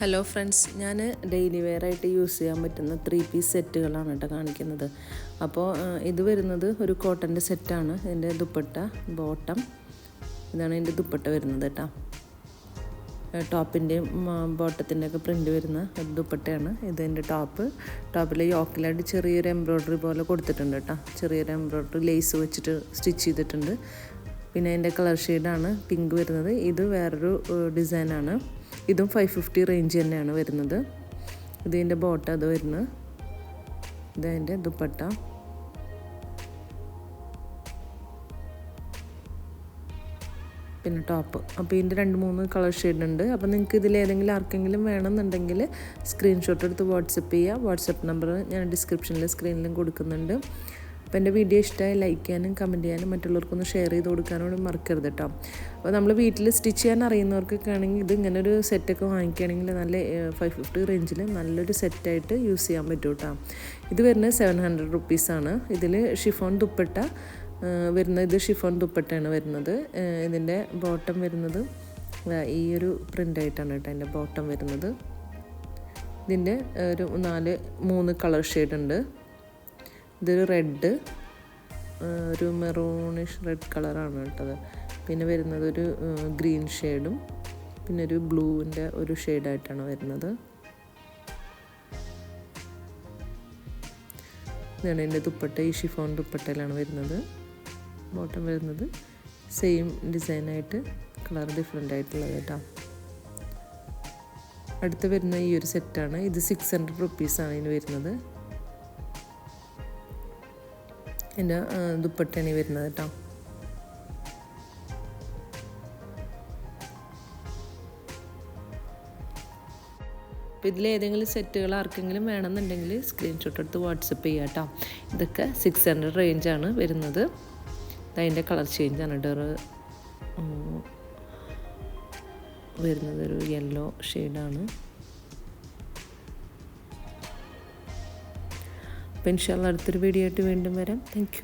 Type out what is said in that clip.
Hello friends ഞാൻ daily wear ആയിട്ട് use ചെയ്യാൻ പറ്റുന്ന ത്രീ പീസ് സെറ്റുകളാണ് കേട്ടോ കാണിക്കുന്നത്. അപ്പോൾ ഇത് വരുന്നത് ഒരു കോട്ടന്റെ സെറ്റാണ് ഇതിന്റെ ദുപ്പട്ട ബോട്ടം ഇതാണ് ഇതിന്റെ ദുപ്പട്ട വരുന്നത് കേട്ടോ. ടോപ്പിന്റെയും ബോട്ടത്തിന്റെ ഒക്കെ പ്രിന്റ് വരുന്ന ഒരു ദുപ്പട്ടയാണ്. ഇതിന്റെ ടോപ്പ് ടോപ്പിൽ യോക്കിലായിട്ട് ചെറിയൊരു എംബ്രോയ്ഡറി പോലെ കൊടുത്തിട്ടുണ്ട് കേട്ടോ. ചെറിയൊരു എംബ്രോയ്ഡറി ലേസ് വെച്ചിട്ട് സ്റ്റിച്ച് ചെയ്തിട്ടുണ്ട്. പിന്നെ അതിന്റെ കളർ ഷെയ്ഡാണ് പിങ്ക് വരുന്നത്. ഇത് വേറൊരു ഡിസൈനാണ് ഇതും ഫൈവ് ഫിഫ്റ്റി റേഞ്ച് തന്നെയാണ് വരുന്നത്. ഇതിന്റെ ബോട്ട അത് വരുന്നത്. ഇതതിന്റെ ദുപ്പട്ട. പിന്നെ ടോപ്പ് അപ്പോൾ ഇതിന്റെ രണ്ട് മൂന്ന് കളർ ഷെയ്ഡ് ഉണ്ട്. അപ്പോൾ നിങ്ങൾക്ക് ഇതിൽ ഏതെങ്കിലും ആർക്കെങ്കിലും വേണമെന്നുണ്ടെങ്കിൽ സ്ക്രീൻഷോട്ട് എടുത്ത് വാട്സപ്പ് ചെയ്യുക വാട്സപ്പ് നമ്പർ ഞാൻ ഡിസ്ക്രിപ്ഷനിൽ സ്ക്രീനിലും കൊടുക്കുന്നുണ്ട്. അപ്പോൾ എന്റെ വീഡിയോ ഇഷ്ടമായി ലൈക്ക് ചെയ്യാനും കമന്റ് ചെയ്യാനും മറ്റുള്ളവർക്കൊന്ന് ഷെയർ ചെയ്ത് കൊടുക്കാനും മറക്കരുത് കേട്ടോ അപ്പോൾ നമ്മൾ വീട്ടിൽ സ്റ്റിച്ച് ചെയ്യാൻ അറിയുന്നവർക്കൊക്കെ ആണെങ്കിൽ ഇത് ഇങ്ങനെ ഒരു സെറ്റൊക്കെ വാങ്ങിക്കുകയാണെങ്കിൽ നല്ല ഫൈവ് ഫിഫ്റ്റി റേഞ്ചിൽ നല്ലൊരു സെറ്റായിട്ട് യൂസ് ചെയ്യാൻ പറ്റും കേട്ടോ ഇത് വരുന്നത് സെവൻ ഹൺഡ്രഡ് റുപ്പീസാണ് ഇതിൽ ഷിഫോൺ ദുപ്പട്ട വരുന്നത് ഇത് ഷിഫോൺ ദുപ്പട്ടയാണ് വരുന്നത്. ഇതിന്റെ ബോട്ടം വരുന്നത് ഈ ഒരു പ്രിന്റായിട്ടാണ് കേട്ടോ അതിന്റെ ബോട്ടം വരുന്നത്. ഇതിന്റെ ഒരു നാല് മൂന്ന് കളർ ഷെയ്ഡ് ഉണ്ട്. ഇതൊരു റെഡ് ഒരു മെറൂണിഷ് റെഡ് കളറാണ് കേട്ടത്. പിന്നെ വരുന്നത് ഒരു ഗ്രീൻ ഷെയ്ഡും പിന്നെ ഒരു ബ്ലൂവിന്റെ ഒരു ഷെയ്ഡായിട്ടാണ് വരുന്നത്. ഇതാണ് എന്റെ ദുപ്പട്ട ഈ ഷിഫോൺ ദുപ്പട്ടയിലാണ് വരുന്നത്. ബോട്ടം വരുന്നത് സെയിം ഡിസൈനായിട്ട് കളർ ഡിഫറെന്റ് ആയിട്ടുള്ളത് കേട്ടോ. അടുത്ത് വരുന്ന ഈ ഒരു സെറ്റാണ്. ഇത് സിക്സ് ഹൺഡ്രഡ് റുപ്പീസാണ് ഇതിന് വരുന്നത്. എന്റെ ദുപ്പട്ടയാണ് വരുന്നത് കേട്ടോ. ഇതിൽ ഏതെങ്കിലും സെറ്റുകൾ ആർക്കെങ്കിലും വേണമെന്നുണ്ടെങ്കിൽ സ്ക്രീൻഷോട്ട് എടുത്ത് വാട്സപ്പ് ചെയ്യുക കേട്ടോ. ഇതൊക്കെ സിക്സ് ഹൺഡ്രഡ് റേഞ്ചാണ് വരുന്നത്. അതിന്റെ കളർ ചേഞ്ചാണ് ഡെറ് വരുന്നത് ഒരു യെല്ലോ ഷെയ്ഡാണ് അപ്പോൾ ഇൻഷാല്ല അടുത്തൊരു വീഡിയോ ആയിട്ട് വീണ്ടും വരാം. താങ്ക്